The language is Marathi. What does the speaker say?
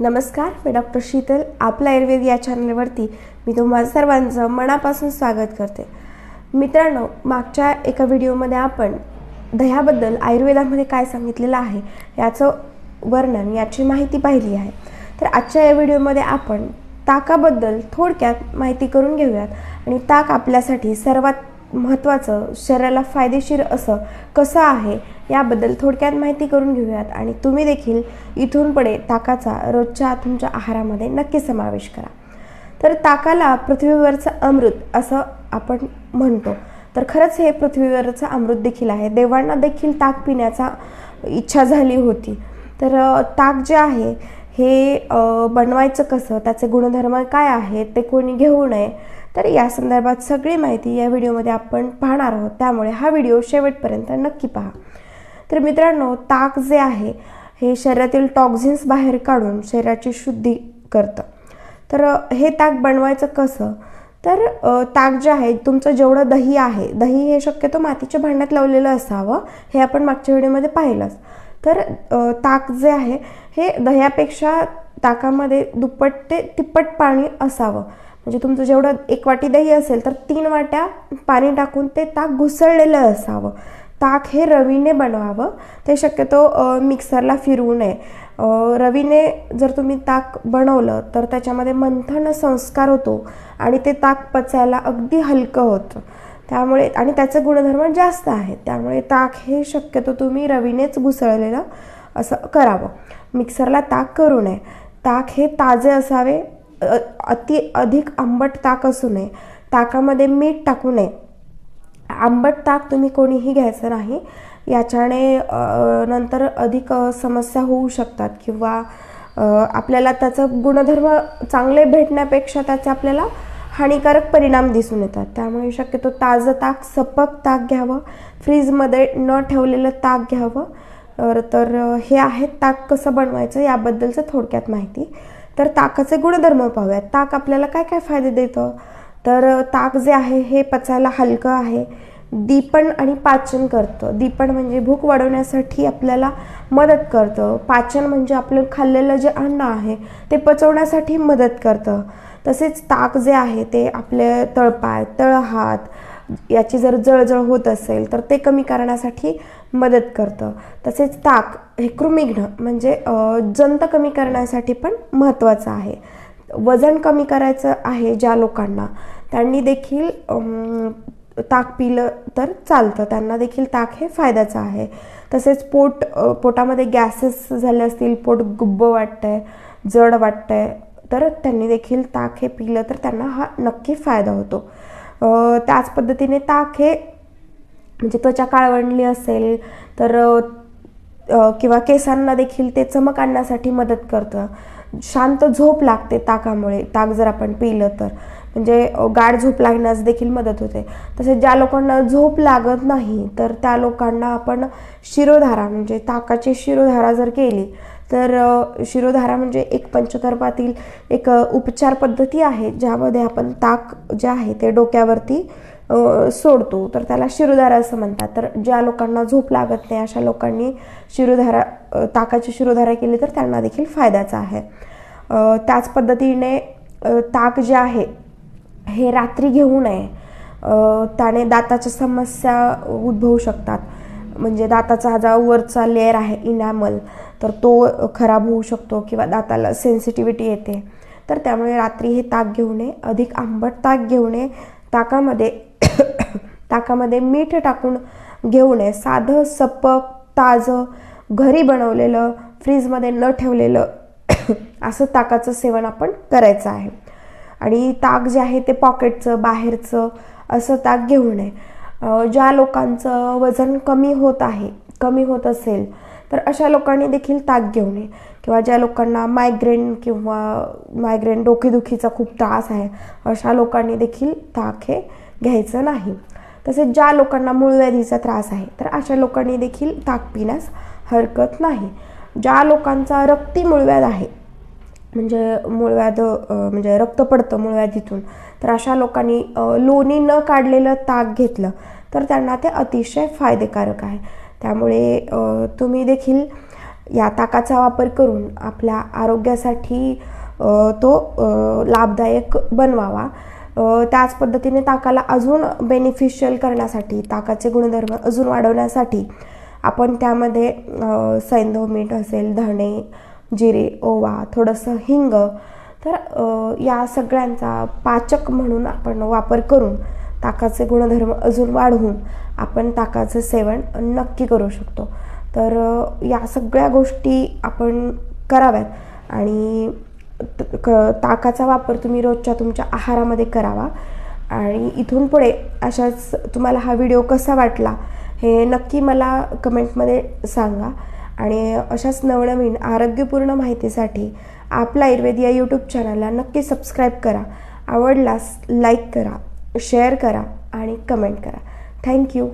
नमस्कार मी डॉक्टर शीतल आपला आयुर्वेद या चॅनलवरती मी तुम्हा सर्वांचं मनापासून स्वागत करते. मित्रांनो मागच्या एका व्हिडिओमध्ये आपण दह्याबद्दल आयुर्वेदामध्ये काय सांगितलेलं आहे याचं वर्णन याची माहिती पाहिली आहे. तर आजच्या या व्हिडिओमध्ये आपण ताकाबद्दल थोडक्यात माहिती करून घेऊयात आणि ताक आपल्यासाठी सर्वात महत्त्वाचं शरीराला फायदेशीर असं कसं आहे याबद्दल थोडक्यात माहिती करून घेऊयात आणि तुम्ही देखील इथून पुढे ताकाचा रोजच्या तुमच्या आहारामध्ये नक्की समावेश करा. तर ताकाला पृथ्वीवरचं अमृत असं आपण म्हणतो. तर खरंच हे पृथ्वीवरचं अमृत देखील आहे. देवांना देखील ताक पिण्याचा इच्छा झाली होती. तर ताक जे आहे हे बनवायचं कसं? त्याचे गुणधर्म काय आहेत? ते कोणी घेऊ नये? तर या संदर्भात सगळी माहिती या व्हिडिओमध्ये आपण पाहणार आहोत. त्यामुळे हा व्हिडिओ शेवटपर्यंत नक्की पहा. तर मित्रांनो ताक जे आहे हे शरीरातील टॉक्झिन्स बाहेर काढून शरीराची शुद्धी करतं. तर हे ताक बनवायचं कसं? तर ताक जे आहे तुमचं जेवढं दही आहे दही हे शक्यतो मातीच्या भांड्यात लावलेलं असावं हे आपण मागच्या व्हिडिओमध्ये पाहिलंच. तर ताक जे आहे हे दह्यापेक्षा ताकामध्ये दुप्पट ते तिप्पट पाणी असावं. म्हणजे तुमचं जेवढं एक वाटी दही असेल तर तीन वाट्या पाणी टाकून ते ताक घुसळलेलं असावं. ताक हे रवीने बनवावं. ते शक्यतो मिक्सरला फिरवू नये. रवीने जर तुम्ही ताक बनवलं तर त्याच्यामध्ये मंथन संस्कार होतो आणि ते ताक पचायला अगदी हलकं होतं. त्यामुळे आणि त्याचे गुणधर्म जास्त आहेत. त्यामुळे ताक हे शक्यतो तुम्ही रवीनेच घुसळलेलं असं करावं. मिक्सरला ताक करू नये. ताक हे ताजे असावे. अति अधिक आंबट ताक असू नये. ताकामध्ये मीठ टाकू नये. आंबट ताक तुम्ही कोणीही घ्यायचं नाही. याच्याने नंतर अधिक समस्या होऊ शकतात किंवा आपल्याला त्याचं गुणधर्म चांगले भेटण्यापेक्षा त्याचे आपल्याला हानिकारक परिणाम दिसून येतात. त्यामुळे शक्यतो ताजं ताक सपक ताक घ्यावं. फ्रीजमध्ये न ठेवलेलं ताक घ्यावं. तर तर हे आहे ताक कसं बनवायचं याबद्दलचं थोडक्यात माहिती. तर ताकाचे गुणधर्म पाहूयात. ताक आपल्याला काय काय फायदे देतं? तर ताक जे आहे हे पचायला हलकं आहे. दीपण आणि पाचन करतं. दीपण म्हणजे भूक वाढवण्यासाठी आपल्याला मदत करतं. पाचन म्हणजे आपलं खाल्लेलं जे अन्न आहे ते पचवण्यासाठी मदत करतं. तसेच ताक जे आहे ते आपले तळपाय तळहात याची जर जळजळ होत असेल तर ते कमी करण्यासाठी मदत करतं. तसेच ताक हे कृमिघ्न म्हणजे जंत कमी करण्यासाठी पण महत्त्वाचं आहे. वजन कमी करायचं आहे ज्या लोकांना त्यांनी देखील ताक पिलं तर चालतं. त्यांना देखील ताक हे फायद्याचं आहे. तसेच पोट पोटामध्ये गॅसेस झाले असतील पोट गुब्ब वाटतंय जड वाटतंय तर त्यांनी देखील ताक हे पिलं तर त्यांना हा नक्की फायदा होतो. त्याच पद्धतीने ताक हे म्हणजे त्वचा काळवंडली असेल तर किंवा केसांना देखील ते चमक आणण्यासाठी मदत करतं. शांत झोप लागते ताकामुळे. ताक जर आपण पिलं तर. म्हणजे गाढ झोप लागण्यास देखील मदत होते. तसेच ज्या लोकांना झोप लागत नाही तर त्या लोकांना आपण शिरोधारा म्हणजे ताकाची शिरोधारा जर केली तर शिरोधारा म्हणजे एक पंचकर्मातील एक उपचार पद्धती आहे ज्यामध्ये आपण ताक जे आहे ते डोक्यावरती सोडतो. तर त्याला शिरोधारा असं म्हणतात. तर ज्या लोकांना झोप लागत नाही अशा लोकांनी शिरोधारा ताकाची शिरोधारा केली तर त्यांना देखील फायद्याचा आहे. त्याच पद्धतीने ताक जे आहे हे रात्री घेऊ नये. त्याने दाताच्या समस्या उद्भवू शकतात. म्हणजे दाताचा हा वरचा लेअर आहे इनॅमल तर तो खराब होऊ शकतो किंवा दाताला सेन्सिटिव्हिटी येते. तर त्यामुळे रात्री हे ताक घेऊ नये. अधिक आंबट ताक घेऊ नये. ताकामध्ये ताकामध्ये मीठ टाकून घेऊ नये साधं सपक ताजं घरी बनवलेलं फ्रीजमध्ये न ठेवलेलं असं ताकाचं सेवन आपण करायचं आहे. आणि ताक जे आहे ते पॉकेटचं बाहेरचं असं ताक घेऊ नये ज्या लोकांचं वजन कमी होत आहे कमी होत असेल तर अशा लोकांनी देखील ताक घेऊ नये किंवा ज्या लोकांना मायग्रेन किंवा मायग्रेन डोकेदुखीचा खूप त्रास आहे अशा लोकांनी देखील ताक हे घ्यायचं नाही. तसेच ज्या लोकांना मूळव्याधीचा त्रास आहे तर अशा लोकांनी देखील ताक पिण्यास हरकत नाही. ज्या लोकांचा रक्ती मूळव्याध आहे म्हणजे मूळव्याध म्हणजे रक्त पडतं मूळव्याधीतून तर अशा लोकांनी लोणी न काढलेलं ताक घेतलं तर त्यांना ते अतिशय फायदेकारक आहे. त्यामुळे तुम्ही देखील या ताकाचा वापर करून आपल्या आरोग्यासाठी तो लाभदायक बनवावा. त्याच पद्धतीने ताकाला अजून बेनिफिशियल करण्यासाठी ताकाचे गुणधर्म अजून वाढवण्यासाठी आपण त्यामध्ये सैंधव मीठ असेल धणे जिरे ओवा थोडंसं हिंग तर या सगळ्यांचा पाचक म्हणून आपण वापर करून ताकाचे गुणधर्म अजून वाढवून आपण ताकाचं सेवन नक्की करू शकतो. तर या सगळ्या गोष्टी आपण कराव्यात आणि क ताकाचा वापर तुम्ही रोजच्या तुमच्या आहारामध्ये करावा. आणि इथून पुढे अशाच तुम्हाला हा व्हिडिओ कसा वाटला हे नक्की मला कमेंटमध्ये सांगा. आणि अशाच नवनवीन आरोग्यपूर्ण माहितीसाठी आपला आयुर्वेद या यूट्यूब चॅनलला नक्की सबस्क्राईब करा. आवडलास लाईक करा शेअर करा आणि कमेंट करा. थँक्यू